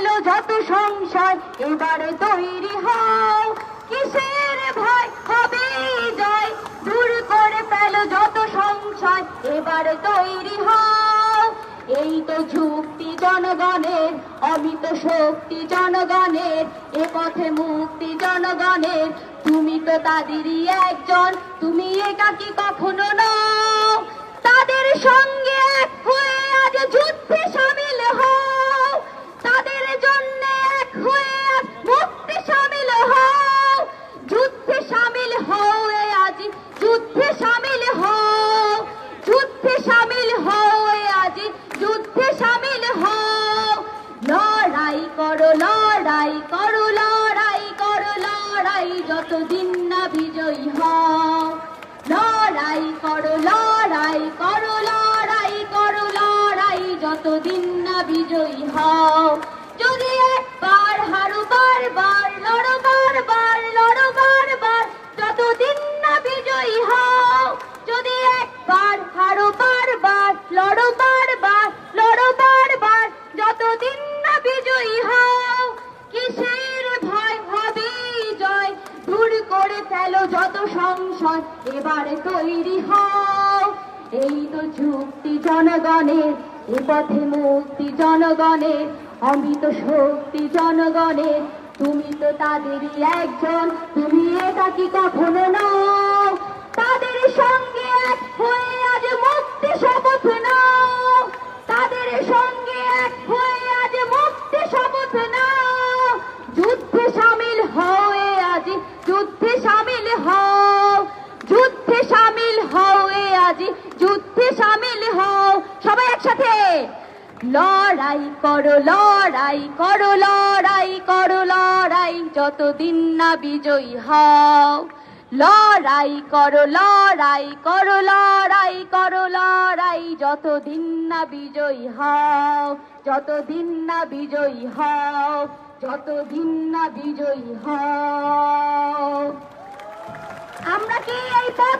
যত সংসার, এবারে তৈরি হও কিসের ভয়? হবে জয়। দূর করে ফেলো যত সংশয় এবারে তৈরি হও। এই তো যুক্তি জনগণের, অমিত শক্তি জনগণের, এ পথে মুক্তি জনগণের। তুমি তো তাদেরই একজন, তুমি একাকি কখনো নও? তাদের সঙ্গে করো লড়াই করো লড়াই করো লড়াই, যতদিন না বিজয়ী হও। লড়াই, করো লড়াই করো লড়াই করো লড়াই, যতদিন না বিজয়ী হও। যদি একবার হারো বারবার, লড়ো বারবার যত সংসদ এবারে তৈরি হও। এই তো যুক্তি জনগণের, এ পথে মুক্তি জনগণের, অমৃত শক্তি জনগণের। তুমি তো তাদেরই একজন, তুমি এটা কি কখনো নও? লড়াই করো লড়াই করো লড়াই করো, লড়াই যতদিন না বিজয়ী হও। লড়াই করো লড়াই করো লড়াই করো, লড়াই যতদিন না বিজয়ী হও। যতদিন না বিজয়ী হও, যতদিন না বিজয়ী হও। আমরা কি এই পথ